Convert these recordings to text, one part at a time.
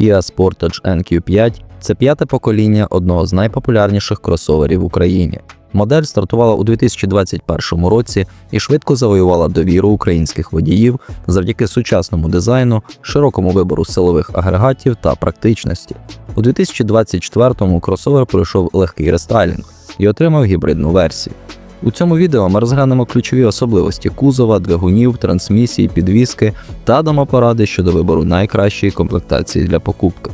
Kia Sportage NQ5 це п'яте покоління одного з найпопулярніших кросоверів в Україні. Модель стартувала у 2021 році і швидко завоювала довіру українських водіїв завдяки сучасному дизайну, широкому вибору силових агрегатів та практичності. У 2024-му кросовер пройшов легкий рестайлінг і отримав гібридну версію. У цьому відео ми розглянемо ключові особливості кузова, двигунів, трансмісії, підвіски та дамо поради щодо вибору найкращої комплектації для покупки.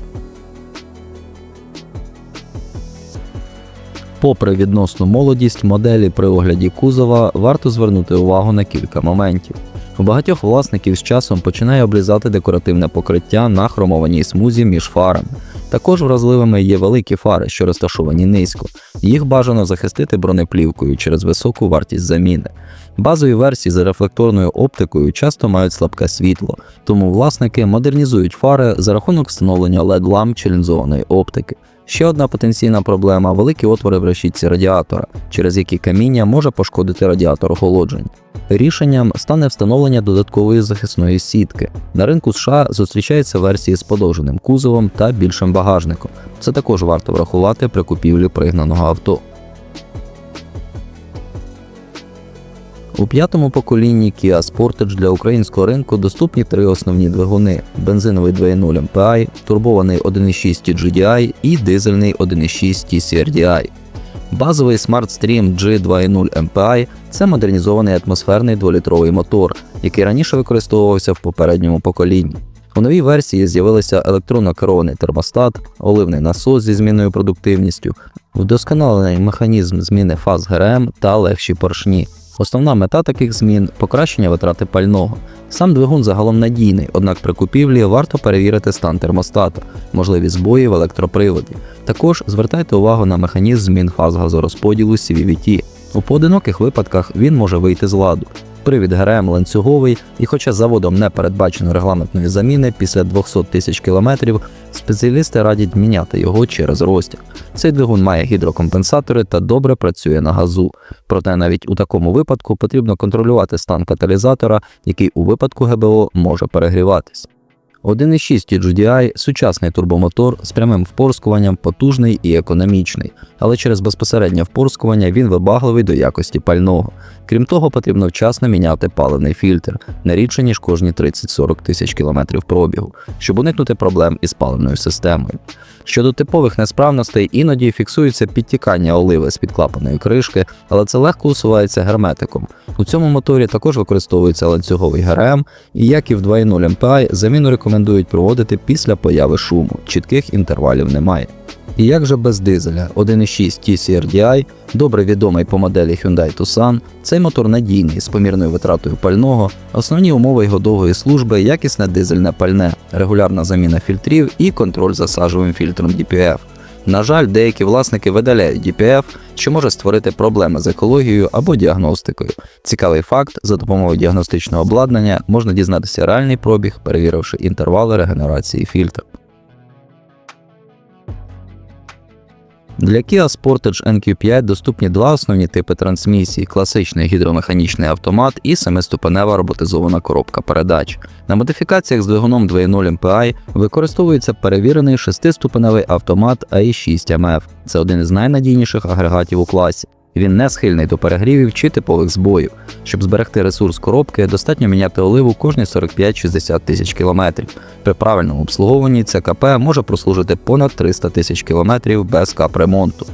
Попри відносну молодість моделі при огляді кузова, варто звернути увагу на кілька моментів. У багатьох власників з часом починає облізати декоративне покриття на хромованій смузі між фарами. Також вразливими є великі фари, що розташовані низько. Їх бажано захистити бронеплівкою через високу вартість заміни. Базові версії з рефлекторною оптикою часто мають слабке світло, тому власники модернізують фари за рахунок встановлення LED-ламп чи лінзованої оптики. Ще одна потенційна проблема великі отвори в решітці радіатора, через які каміння може пошкодити радіатор охолодження. Рішенням стане встановлення додаткової захисної сітки. На ринку США зустрічаються версії з подовженим кузовом та більшим багажником. Це також варто врахувати при купівлі пригнаного авто. У п'ятому поколінні Kia Sportage для українського ринку доступні три основні двигуни: бензиновий 2.0 MPI, турбований 1.6 GDI і дизельний 1.6 TCRDI. Базовий SmartStream G2.0 MPI це модернізований атмосферний 2-літровий мотор, який раніше використовувався в попередньому поколінні. У новій версії з'явилися електронно керований термостат, оливний насос зі змінною продуктивністю, вдосконалений механізм зміни фаз ГРМ та легші поршні. Основна мета таких змін покращення витрати пального. Сам двигун загалом надійний, однак при купівлі варто перевірити стан термостата, можливі збої в електроприводі. Також звертайте увагу на механізм змін фаз газорозподілу CVVT. У поодиноких випадках він може вийти з ладу. Привід ГРМ ланцюговий, і хоча заводом не передбачено регламентної заміни після 200 тисяч кілометрів, спеціалісти радять міняти його через розтяг. Цей двигун має гідрокомпенсатори та добре працює на газу. Проте навіть у такому випадку потрібно контролювати стан каталізатора, який у випадку ГБО може перегріватись. 1.6 GDI – сучасний турбомотор з прямим впорскуванням, потужний і економічний, але через безпосереднє впорскування він вибагливий до якості пального. Крім того, потрібно вчасно міняти паливний фільтр не рідше ніж кожні 30-40 тисяч кілометрів пробігу, щоб уникнути проблем із паливною системою. Щодо типових несправностей, іноді фіксується підтікання оливи з підклапаної кришки, але це легко усувається герметиком. У цьому моторі також використовується ланцюговий ГРМ, і як і в 2.0 MPI, заміну рекомендують проводити після появи шуму, чітких інтервалів немає. І як же без дизеля 1.6 TCRDI, добре відомий по моделі Hyundai Tucson, цей мотор надійний з помірною витратою пального, основні умови його довгої служби, якісне дизельне пальне, регулярна заміна фільтрів і контроль за сажовим фільтром DPF. На жаль, деякі власники видаляють DPF, що може створити проблеми з екологією або діагностикою. Цікавий факт: за допомогою діагностичного обладнання можна дізнатися реальний пробіг, перевіривши інтервали регенерації фільтру. Для Kia Sportage NQ5 доступні два основні типи трансмісії: класичний гідромеханічний автомат і семиступенева роботизована коробка передач. На модифікаціях з двигуном 2.0 MPI використовується перевірений шестиступеневий автомат AI6MF. Це один із найнадійніших агрегатів у класі. Він не схильний до перегрівів чи типових збоїв. Щоб зберегти ресурс коробки, достатньо міняти оливу кожні 45-60 тисяч кілометрів. При правильному обслуговуванні ЦКП може прослужити понад 300 тисяч кілометрів без капремонту.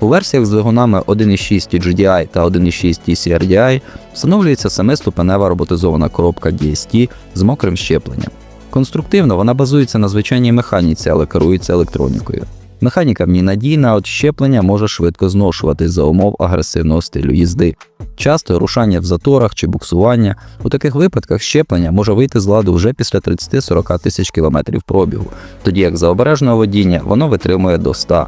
У версіях з двигунами 1.6 GDI та 1.6 TCRDI встановлюється семиступенева роботизована коробка DST з мокрим щепленням. Конструктивно вона базується на звичайній механіці, але керується електронікою. Механіка в ній надійна, от щеплення може швидко зношуватись за умов агресивного стилю їзди. Часто рушання в заторах чи буксування. У таких випадках щеплення може вийти з ладу вже після 30-40 тисяч кілометрів пробігу, тоді як за обережного водіння воно витримує до 100.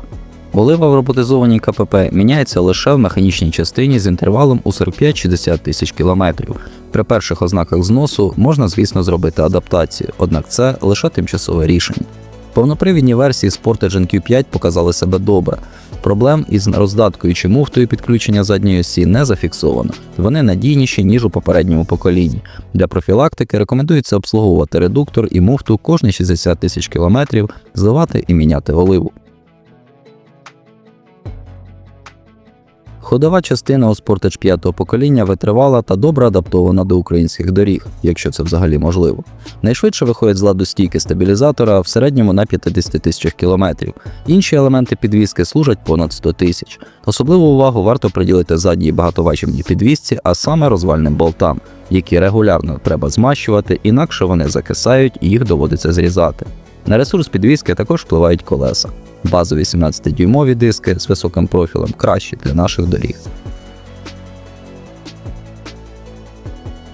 Олива в роботизованій КПП міняється лише в механічній частині з інтервалом у 45-60 тисяч кілометрів. При перших ознаках зносу можна, звісно, зробити адаптацію, однак це лише тимчасове рішення. Повнопривідні версії Sportage NQ5 показали себе добре. Проблем із роздаткою чи муфтою підключення задньої осі не зафіксовано. Вони надійніші, ніж у попередньому поколінні. Для профілактики рекомендується обслуговувати редуктор і муфту кожні 60 тисяч кілометрів, зливати і міняти оливу. Ходова частина у Sportage 5 покоління витривала та добре адаптована до українських доріг, якщо це взагалі можливо. Найшвидше виходять з ладу стійки стабілізатора в середньому на 50 тисячах кілометрів. Інші елементи підвіски служать понад 100 тисяч. Особливу увагу варто приділити задній багатовачівній підвісці, а саме розвальним болтам, які регулярно треба змащувати, інакше вони закисають і їх доводиться зрізати. На ресурс підвіски також впливають колеса. Базові 17-дюймові диски з високим профілем кращі для наших доріг.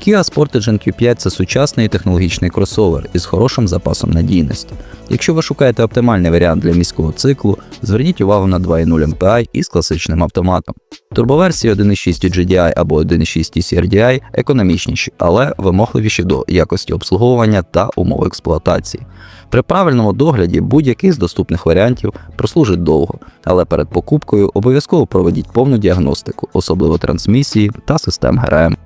Kia Sportage NQ5 це сучасний технологічний кросовер із хорошим запасом надійності. Якщо ви шукаєте оптимальний варіант для міського циклу, зверніть увагу на 2.0 MPI із класичним автоматом. Турбоверсії 1.6 GDI або 1.6 CRDI економічніші, але вимогливіші до якості обслуговування та умов експлуатації. При правильному догляді будь-який з доступних варіантів прослужить довго, але перед покупкою обов'язково проведіть повну діагностику, особливо трансмісії та систем ГРМ.